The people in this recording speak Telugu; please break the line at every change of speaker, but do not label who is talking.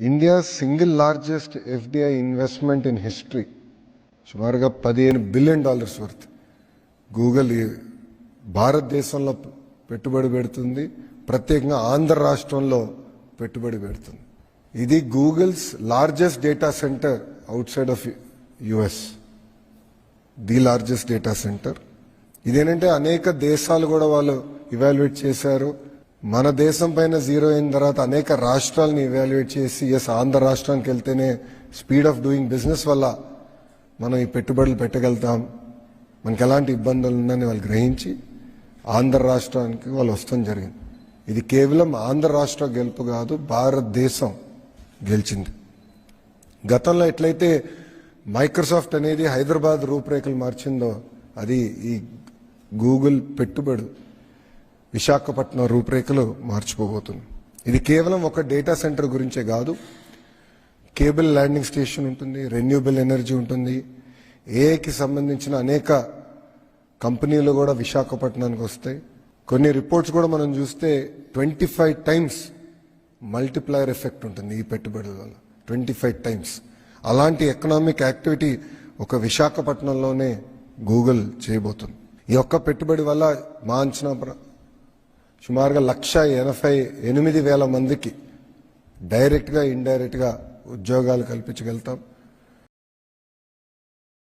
India single largest FDI investment in history సుమారుగా పదిహేను బిలియన్ డాలర్స్ వర్త్ గూగుల్ భారతదేశంలో పెట్టుబడి పెడుతుంది. ప్రత్యేకంగా ఆంధ్ర రాష్ట్రంలో పెట్టుబడి పెడుతుంది. ఇది Google's largest data center outside of US the largest data center ఇదేంటంటే అనేక దేశాలు కూడా వాళ్ళు ఇవాల్యుయేట్ చేశారు. మన దేశం పైన జీరో అయిన తర్వాత అనేక రాష్ట్రాలని ఇవాల్యుయేట్ చేసి ఎస్ ఆంధ్ర రాష్ట్రానికి వెళ్తేనే స్పీడ్ ఆఫ్ డూయింగ్ బిజినెస్ వల్ల మనం ఈ పెట్టుబడులు పెట్టగలుగుతాం. మనకి ఎలాంటి ఇబ్బందులు ఉందని వాళ్ళు గ్రహించి ఆంధ్ర రాష్ట్రానికి వాళ్ళు వస్తాం జరిగింది. ఇది కేవలం ఆంధ్ర రాష్ట్ర గెలుపు కాదు భారతదేశం గెలిచింది. గతంలో ఎట్లయితే మైక్రోసాఫ్ట్ అనేది హైదరాబాద్ రూపురేఖలు మార్చిందో అది ఈ గూగుల్ పెట్టుబడి విశాఖపట్నం రూపురేఖలు మార్చిపోబోతుంది ఇది కేవలం ఒక డేటా సెంటర్ గురించే కాదు. కేబుల్ ల్యాండింగ్ స్టేషన్ ఉంటుంది రెన్యూబుల్ ఎనర్జీ ఉంటుంది. ఏఐకి సంబంధించిన అనేక కంపెనీలు కూడా విశాఖపట్నానికి వస్తాయి. కొన్ని రిపోర్ట్స్ కూడా మనం చూస్తే twenty five times multiplier effect ఉంటుంది ఈ పెట్టుబడుల వల్ల. Twenty five times. అలాంటి ఎకనామిక్ యాక్టివిటీ ఒక విశాఖపట్నంలోనే గూగుల్ చేయబోతుంది. ఈ ఒక్క పెట్టుబడి వల్ల మా అంచనా ప్ర- సుమారుగా లక్ష ఎనభై ఎనిమిది వేల మందికి డైరెక్ట్గా ఇండైరెక్ట్గా ఉద్యోగాలు కల్పించగలుగుతాం.